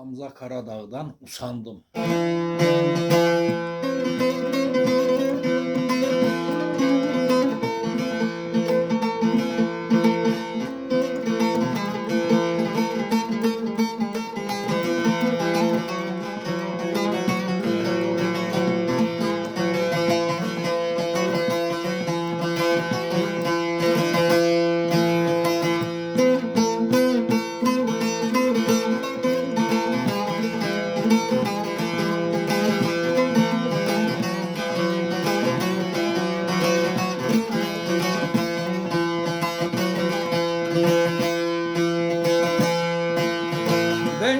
Hamza Karadağ'dan usandım.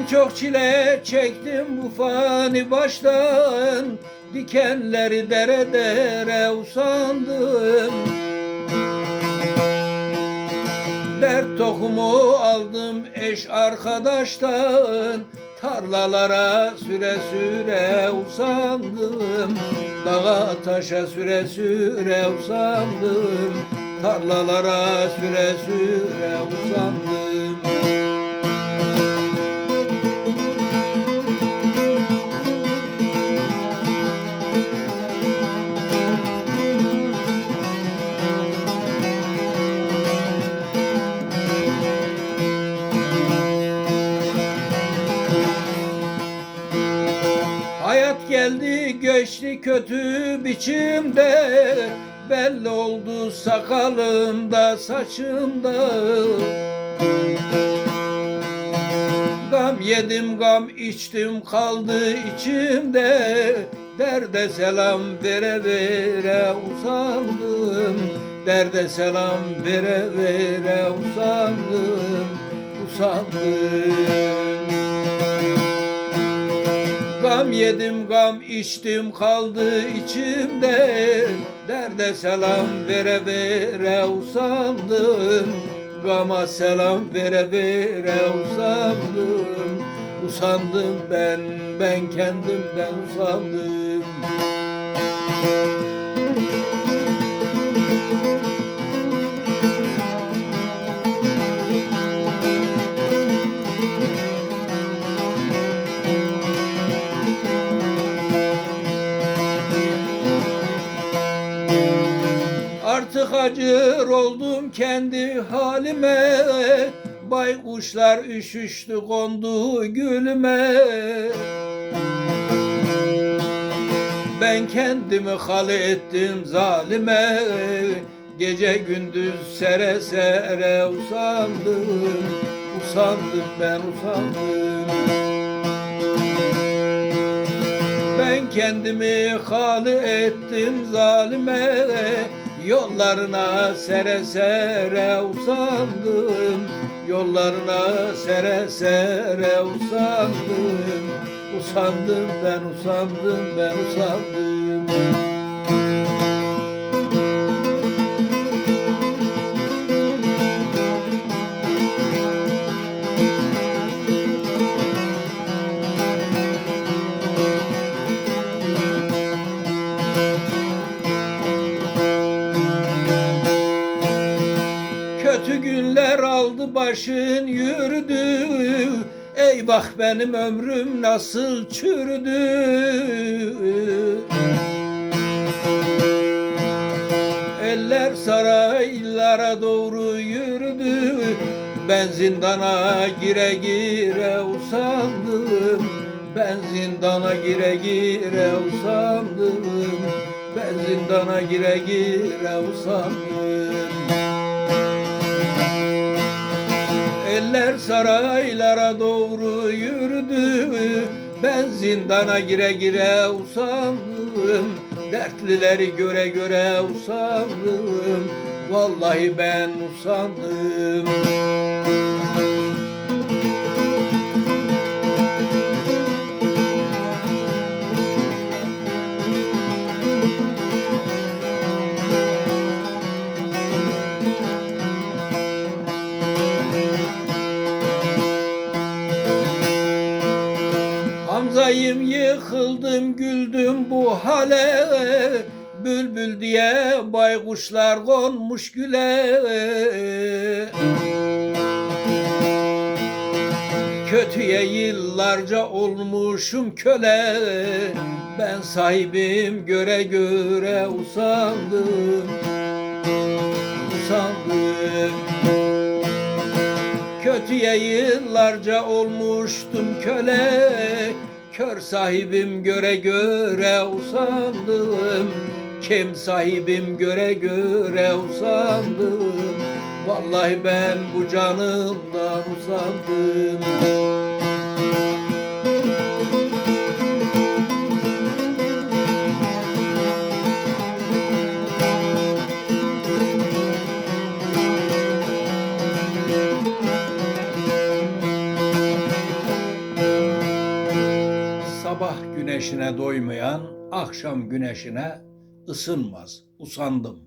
Çok çile çektim bu fani baştan. Dikenleri dere dere usandım. Dert tohumu aldım eş arkadaştan. Tarlalara süre süre usandım. Dağa taşa süre süre usandım. Tarlalara süre süre usandım geçti kötü biçimde Belli oldu sakalımda saçımda. Gam yedim gam içtim kaldı içimde. Derde selam vere vere usandım. Derde selam vere vere usandım Usandım Gam yedim gam içtim kaldı içimde. Derde selam vere vere usandım. Gama selam vere vere usandım. Usandım ben ben kendimden usandım Artık acır oldum kendi halime. Baykuşlar üşüştü kondu gülüme. Ben kendimi hal ettim zalime. Gece gündüz sere sere usandım. Usandım ben usandım. Ben kendimi hali ettim zalime Yollarına sere sere usandım. Yollarına sere sere usandım. Usandım ben usandım ben usandım başın yürüdü. Ey bak benim ömrüm nasıl çürüdü. Eller saraylara doğru yürüdü. Ben zindana gire gire usandım. Ben zindana gire gire usandım. Ben zindana gire gire usandım Eller saraylara doğru yürüdü. Ben zindana gire gire usandım. Dertlileri göre göre usandım. Vallahi ben usandım Hamza'yım yıkıldım güldüm bu hale. Bülbül diye baykuşlar konmuş güle. Kötüye yıllarca olmuşum köle. Ben sahibim göre göre usandım. Usandım. Kötüye yıllarca olmuştum köle Kör sahibim göre göre usandım. Kim sahibim göre göre usandım. Vallahi ben bu canımdan usandım Sabah güneşine doymayan akşam güneşine ısınmaz. Usandım.